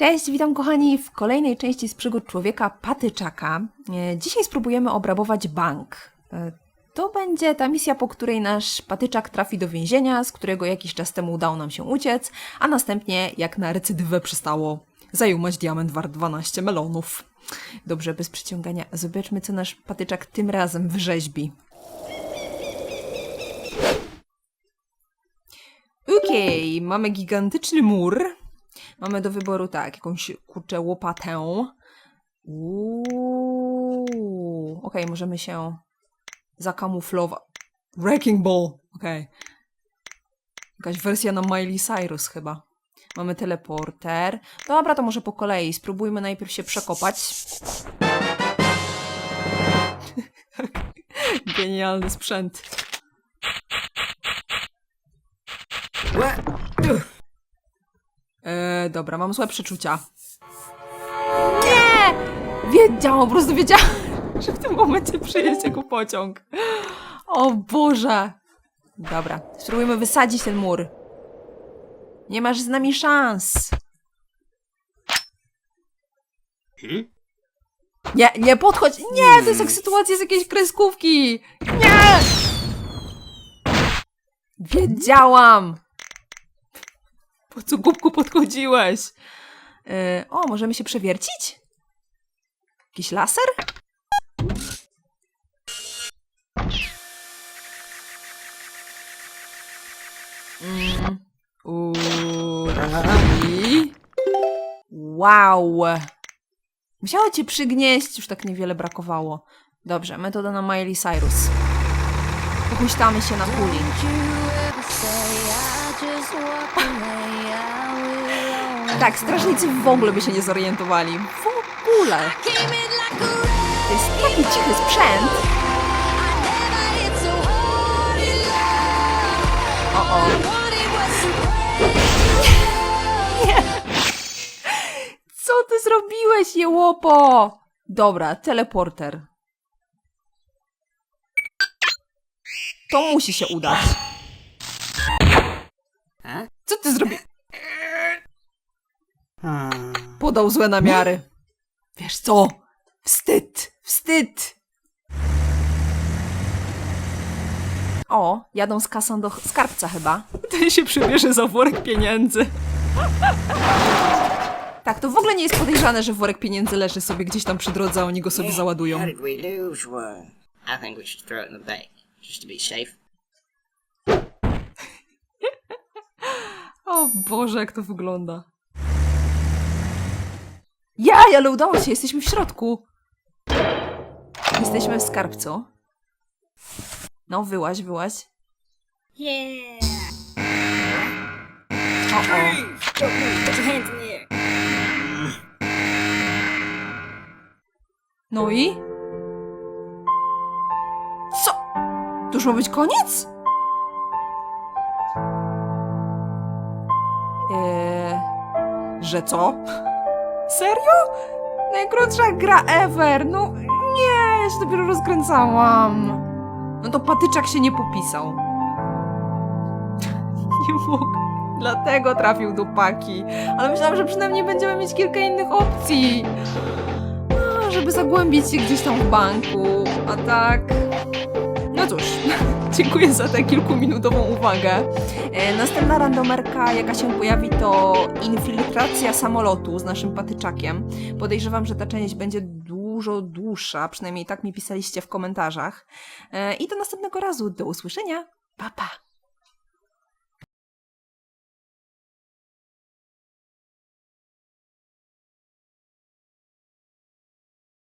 Cześć, witam kochani w kolejnej części z przygód człowieka patyczaka. E, Dzisiaj spróbujemy obrabować bank. E, To będzie ta misja, po której nasz patyczak trafi do więzienia, z którego jakiś czas temu udało nam się uciec, a następnie, jak na recydywę przystało, zajumać diament wart 12 melonów. Dobrze, bez przyciągania, zobaczmy, co nasz patyczak tym razem wyrzeźbi. Okej, mamy gigantyczny mur. Mamy do wyboru tak, jakąś kurczę łopatę. Okej, możemy się zakamuflować. Wrecking Ball, okej. Jakaś wersja na Miley Cyrus chyba. Mamy teleporter. Dobra, to może po kolei. Spróbujmy najpierw się przekopać. Genialny sprzęt. Eee, dobra, mam złe przeczucia. Nie! Wiedziałam, po prostu wiedziałam, że w tym momencie przyjedzie jego pociąg. O Boże! Dobra, spróbujmy wysadzić ten mur. Nie masz z nami szans. Nie, nie podchodź! Nie, to jest jak sytuacja z jakiejś kreskówki! Nie! Wiedziałam! Po co głupku podchodziłeś? Yy, o, możemy się przewiercić? Jakiś laser? Mm. Wow! Musiało cię przygnieść, już tak niewiele brakowało. Dobrze, metoda na Miley Cyrus. Pochuśtamy się na kuli. Tak, strażnicy w ogóle by się nie zorientowali. W ogóle. To jest taki cichy sprzęt. O, o. Co ty zrobiłeś, jełopo? Dobra, teleporter. To musi się udać. Co ty zrobiłeś? Podał złe namiary. Wiesz co? Wstyd! Wstyd! O, jadą z kasą do skarbca chyba. Ten się przybierze za worek pieniędzy. Tak, to w ogóle nie jest podejrzane, że worek pieniędzy leży sobie gdzieś tam przy drodze, a oni go sobie załadują. How did we lose one? I think we should throw it in the bank, just to be safe. O Boże, jak to wygląda. Ja, ale udało się, jesteśmy w środku. Jesteśmy w skarbcu. No, wyłaź, wyłaź. Yeah! O, o. Put your hands in the air! No i? Co? To już ma być koniec? Że co? Serio? Najkrótsza gra ever. No nie, ja się dopiero rozkręcałam. No to patyczak się nie popisał. Nie mógł. Dlatego trafił do paki. Ale myślałam, że przynajmniej będziemy mieć kilka innych opcji. A, żeby zagłębić się gdzieś tam w banku. A tak. No cóż, dziękuję za tę kilkuminutową uwagę. E, następna randomerka, jaka się pojawi, to infiltracja samolotu z naszym patyczakiem. Podejrzewam, że ta część będzie dużo dłuższa, przynajmniej tak mi pisaliście w komentarzach. E, I do następnego razu. Do usłyszenia. Pa, pa.